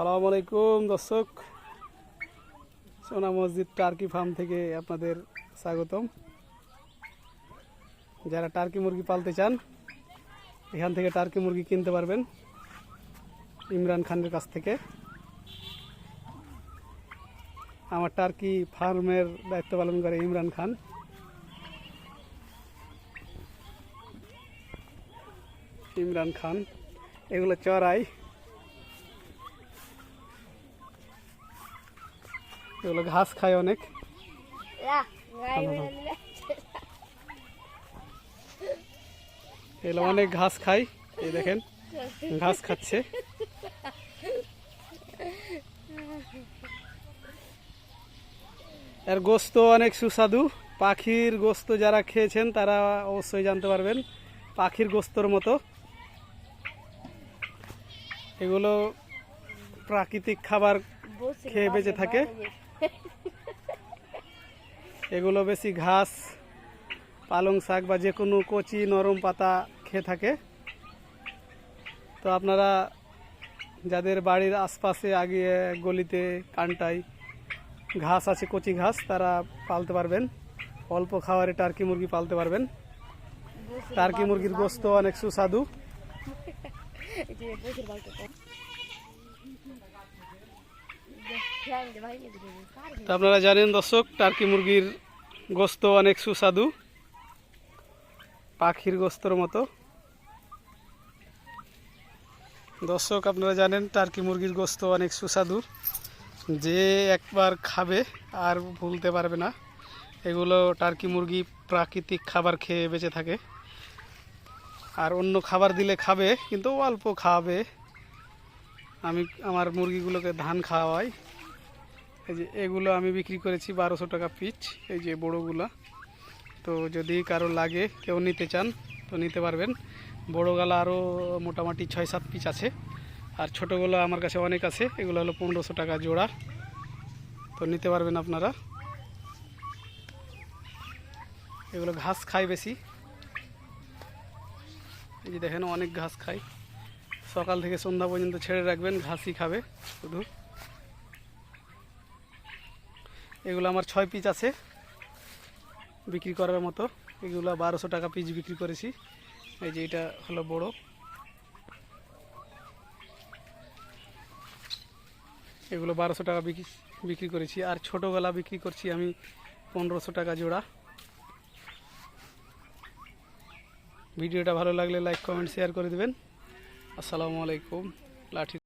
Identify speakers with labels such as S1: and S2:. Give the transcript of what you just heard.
S1: আসসালামু আলাইকুম, দর্শক। সোনা মসজিদ টার্কি ফার্ম থেকে আপনাদের স্বাগতম। যারা টার্কি মুরগি পালতে চান, এখান থেকে টার্কি মুরগি কিনতে পারবেন ইমরান খানের কাছ থেকে। আমার টার্কি ফার্মের দায়িত্ব পালন করে ইমরান খান। ইমরান খান, এগুলো চড়াই। এগুলো ঘাস খায় অনেক। এগুলো অনেক ঘাস খায় এই দেখেন ঘাস খাচ্ছে। এর গোস্ত অনেক সুস্বাদু। পাখির গোস্ত যারা খেয়েছেন তারা অবশ্যই জানতে পারবেন পাখির গোস্তর মতো। এগুলো প্রাকৃতিক খাবার খেয়ে বেঁচে থাকে। এগুলো বেশি ঘাস পালং শাক বা যে কোনো কচি নরম পাতা খেয়ে থাকে। তো আপনারা যাদের বাড়ির আশপাশে আগে গলিতে কানটাই ঘাস আছে কচি ঘাস তারা পালতে পারবেন। অল্প খাবারে টার্কি মুরগি পালতে পারবেন। টার্কি মুরগির গোস্ত অনেক সুস্বাদু। তো আপনারা জানেন দর্শক, টার্কি মুরগির গোস্ত অনেক সুস্বাদু। পাখির গোস্তর মতো। দর্শক, আপনারা জানেন টার্কি মুরগির গোস্ত অনেক সুস্বাদু। যে একবার খাবে আর ভুলতে পারবে না। এগুলো টার্কি মুরগি প্রাকৃতিক খাবার খেয়ে বেঁচে থাকে। আর অন্য খাবার দিলে খাবে, কিন্তু অল্প খাওয়াবে আমি, আমার মুরগিগুলোকে ধান খাওয়াই। এই যে এগুলো আমি বিক্রি করেছি বারোশো টাকা পিচ, এই যে বড়োগুলা। তো যদি কারও লাগে, কেউ নিতে চান, তো নিতে পারবেন। বড়ো গালা আরও মোটামুটি ছয় সাত পিস আছে। আর ছোটোগুলো আমার কাছে অনেক আছে, এগুলো হলো পনেরোশো টাকা জোড়া। তো নিতে পারবেন আপনারা। এগুলো ঘাস খায় বেশি। এই যে দেখেন, অনেক ঘাস খায়। সকাল থেকে সন্ধ্যা পর্যন্ত ছেড়ে রাখবেন, ঘাসই খাবে শুধু। এগুলো আমার ছয় পিস আছে বিক্রি করার মতো। এগুলো বারোশো টাকা পিস বিক্রি করেছি। এই যে এটা হলো বড়। এগুলো বারোশো টাকা বিক্রি বিক্রি করেছি। আর ছোটো গলা বিক্রি করছি আমি পনেরোশো টাকা জোড়া। ভিডিওটা ভালো লাগলে লাইক কমেন্ট শেয়ার করে দেবেন। আসসালামু আলাইকুম, লাঠি